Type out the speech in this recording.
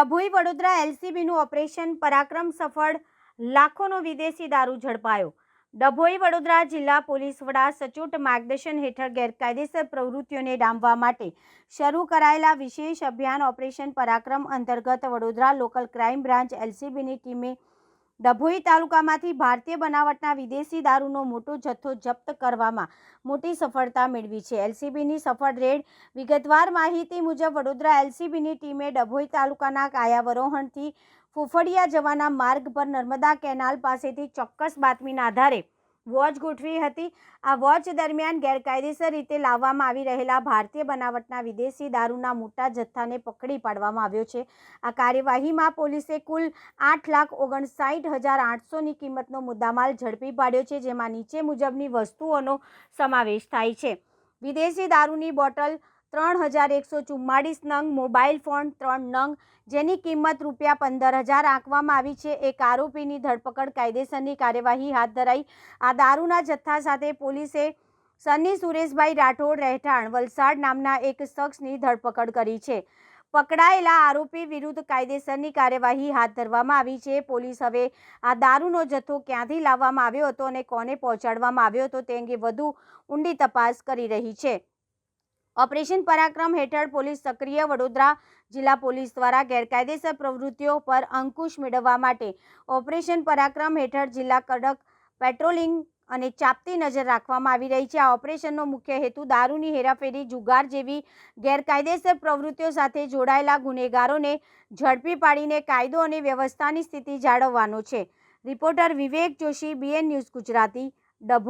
Dabhoi Vadodara એલસીબીનું operation પરાક્રમ સફળ, લાખોનો વિદેશી દારૂ ઝડપાયો. ડભોઈ વડોદરા જિલ્લા પોલીસ વડા સચોટ માર્ગદર્શન હેઠળ ગેરકાયદેસર પ્રવૃત્તિઓને ડામવા માટે શરૂ કરાયેલા વિશેષ અભિયાન ઓપરેશન પરાક્રમ અંતર્ગત વડોદરા લોકલ ક્રાઇમ બ્રાન્ચ એલસીબીની ટીમે ડભોઈ તાલુકામાંથી ભારતીય બનાવટના વિદેશી દારૂનો મોટો જથ્થો જપ્ત કરવામાં મોટી સફળતા મેળવી છે. એલસીબીની સફળ રેડ વિગતવાર માહિતી મુજબ વડોદરા એલસીબીની ટીમે ડભોઈ તાલુકાના કાયાવરોહણથી ફુફડિયા જવાના માર્ગ પર નર્મદા કેનાલ પાસેથી ચોક્કસ બાતમીના આધારે વોચ ગોઠવી હતી. આ વોચ દરમિયાન ગેરકાયદેસર રીતે લાવવામાં આવી રહેલા ભારતીય બનાવટના વિદેશી દારૂના મોટા જથ્થાને પકડી પાડવામાં આવ્યો છે. આ કાર્યવાહીમાં પોલીસે કુલ આઠ લાખ ઓગણસાઠ હજાર આઠસોની કિંમતનો મુદ્દામાલ ઝડપી પાડ્યો છે, જેમાં નીચે મુજબની વસ્તુઓનો સમાવેશ થાય છે. વિદેશી દારૂની બોટલ ત્રણ હજાર એકસો ચુમ્માળીસ નંગ મોબાઈલ ફોન ત્રણ નંગ, જેની કિંમત રૂપિયા પંદર હજાર આંકવામાં આવી છે. એક આરોપીની ધરપકડ કાયદેસરની કાર્યવાહી હાથ ધરાઈ. આ દારૂના જથ્થા સાથે પોલીસે સન્ની સુરેશભાઈ રાઠોડ રહેઠાણ વલસાડ નામના એક શખ્સની ધરપકડ કરી છે. પકડાયેલા આરોપી વિરુદ્ધ કાયદેસરની કાર્યવાહી હાથ ધરવામાં આવી છે. પોલીસ હવે આ દારૂનો જથ્થો ક્યાંથી લાવવામાં આવ્યો હતો અને કોને પહોંચાડવામાં આવ્યો હતો તે અંગે વધુ ઊંડી તપાસ કરી રહી છે. ઓપરેશન પરાક્રમ હેઠળ પોલીસ સક્રિય વડોદરા જિલ્લા પોલીસ દ્વારા ગેરકાયદેસર પ્રવૃત્તિઓ પર અંકુશ મેળવવા માટે ઓપરેશન પરાક્રમ હેઠળ જિલ્લા કડક પેટ્રોલિંગ અને ચાપતી નજર રાખવામાં આવી રહી છે. આ ઓપરેશનનો મુખ્ય હેતુ દારૂની હેરાફેરી, જુગાર જેવી ગેરકાયદેસર પ્રવૃત્તિઓ સાથે જોડાયેલા ગુનેગારોને ઝડપી પાડીને કાયદો અને વ્યવસ્થાની સ્થિતિ જાળવવાનો છે. Reporter Vivek Joshi, BN news Gujarati, Dabhoi.